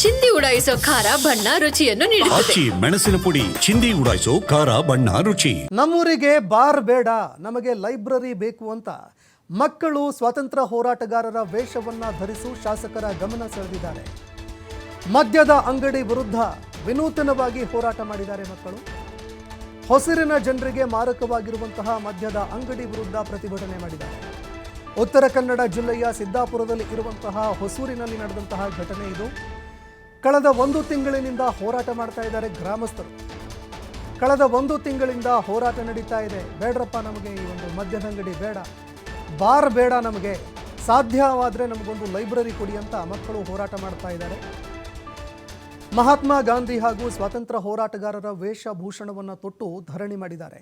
ಚಿಂದಿ ಉಡಾಯಿಸೋ ಖಾರ ಬಣ್ಣ ರುಚಿಯನ್ನು ನೀಡುತ್ತದೆ. ಆಚಿ ಮೆಣಸಿನ ಪುಡಿ ಚಿಂದಿ ಉಡಾಯಿಸೋ ಖಾರ ಬಣ್ಣ ರುಚಿ. ನಮ್ಮೂರಿಗೆ ಬಾರ್ ಬೇಡ ನಮಗೆ ಲೈಬ್ರರಿ ಬೇಕು ಅಂತ. ಮಕ್ಕಳು ಸ್ವಾತಂತ್ರ್ಯ ಹೋರಾಟಗಾರರ ವೇಷವನ್ನ ಧರಿಸು ಶಾಸಕರ ಗಮನ ಸೆಳೆದಿದ್ದಾರೆ. ಮದ್ಯದ ಅಂಗಡಿ ವಿರುದ್ಧ ವಿನೂತನವಾಗಿ ಹೋರಾಟ ಮಾಡಿದ್ದಾರೆ ಮಕ್ಕಳು. ಹೊಸರಿನ ಜನರಿಗೆ ಮಾರಕವಾಗಿರುವಂತಹ ಮದ್ಯದ ಅಂಗಡಿ ವಿರುದ್ಧ ಪ್ರತಿಭಟನೆ ಮಾಡಿದ್ದಾರೆ. ಉತ್ತರ ಕನ್ನಡ ಜಿಲ್ಲೆಯ ಸಿದ್ದಾಪುರದಲ್ಲಿ ಇರುವಂತಹ ಹೊಸೂರಿನಲ್ಲಿ ನಡೆದಂತಹ ಘಟನೆ ಇದು. ಕಳೆದ ಒಂದು ತಿಂಗಳಿನಿಂದ ಹೋರಾಟ ಮಾಡ್ತಾ ಇದ್ದಾರೆ ಗ್ರಾಮಸ್ಥರು. ಕಳೆದ ಒಂದು ತಿಂಗಳಿಂದ ಹೋರಾಟ ನಡೀತಾ ಇದೆ. ಬೇಡ್ರಪ್ಪ ನಮಗೆ ಈ ಒಂದು ಮದ್ಯದ ಅಂಗಡಿ ಬೇಡ. ಬಾರ್ ಬೇಡ ನಮಗೆ. ಸಾಧ್ಯವಾದರೆ ನಮಗೊಂದು ಲೈಬ್ರರಿ ಕೊಡಿ ಅಂತ ಮಕ್ಕಳು ಹೋರಾಟ ಮಾಡ್ತಾ ಇದ್ದಾರೆ. ಮಹಾತ್ಮ ಗಾಂಧಿ ಹಾಗೂ ಸ್ವಾತಂತ್ರ್ಯ ಹೋರಾಟಗಾರರ ವೇಷಭೂಷಣವನ್ನು ತೊಟ್ಟು ಧರಣಿ ಮಾಡಿದ್ದಾರೆ.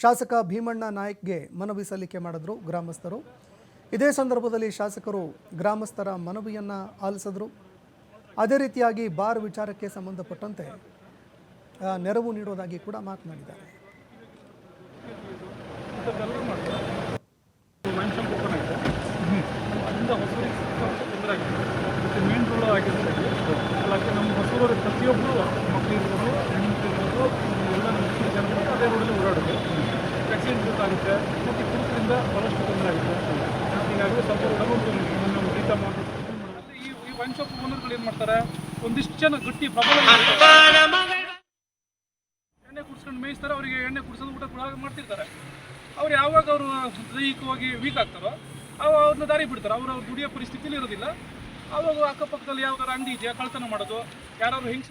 ಶಾಸಕ ಭೀಮಣ್ಣ ನಾಯಕ್ಗೆ ಮನವಿ ಸಲ್ಲಿಕೆ ಮಾಡಿದ್ರು ಗ್ರಾಮಸ್ಥರು. ಇದೇ ಸಂದರ್ಭದಲ್ಲಿ ಶಾಸಕರು ಗ್ರಾಮಸ್ಥರ ಮನವಿಯನ್ನು ಆಲಿಸಿದ್ರು. ಅದೇ ರೀತಿಯಾಗಿ ಬಾರ್ ವಿಚಾರಕ್ಕೆ ಸಂಬಂಧಪಟ್ಟಂತೆ ನೆರವು ನೀಡೋದಾಗಿ ಕೂಡ ಮಾತನಾಡಿದ್ದಾರೆ. ಪ್ರತಿಯೊಬ್ಬರು ಮಕ್ಕಳಿರ್ಬೋದು ಎಲ್ಲ ಜನರು ಅದೇ ರೋಡಲ್ಲಿ ಓಡಾಡೋದು ಆಕ್ಸಿಡೆಂಟ್ ಗೊತ್ತಾಗುತ್ತೆ ಮತ್ತು ಕುರುಕರಿಂದ ಭಾಳಷ್ಟು ತೊಂದರೆ ಆಗುತ್ತೆ ಹೀಗಾಗಿ ಸ್ವಲ್ಪ ನಮ್ಮ ರೈತ ಮಾಡಿ ವೈನ್ ಶಾಪ್ ಓನರ್ಗಳು ಏನು ಮಾಡ್ತಾರೆ? ಒಂದಿಷ್ಟು ಜನ ಗಟ್ಟಿ ಪ್ರಬಲ ಎಣ್ಣೆ ಕುಡಿಸ್ಕೊಂಡು ಮೇಯಿಸ್ತಾರೆ ಅವರಿಗೆ ಎಣ್ಣೆ ಕುಡಿಸೋದು ಊಟ ಕೂಡ ಮಾಡ್ತಿರ್ತಾರೆ. ಅವ್ರು ಯಾವಾಗ ಅವರು ದೈಹಿಕವಾಗಿ ವೀಕ್ ಆಗ್ತಾರೋ ಅವ ಅವ್ರನ್ನ ದಾರಿ ಬಿಡ್ತಾರೆ. ಅವ್ರು ಅವ್ರು ದುಡಿಯೋ ಪರಿಸ್ಥಿತಿಲಿ ಇರೋದಿಲ್ಲ. ಅವಾಗ ಅಕ್ಕಪಕ್ಕದಲ್ಲಿ ಯಾವ್ದಾರು ಅಂಗಡಿ ಇದೆಯಾ ಕಳ್ತನ ಮಾಡೋದು ಯಾರಾದ್ರು ಹೆಂಗಸರು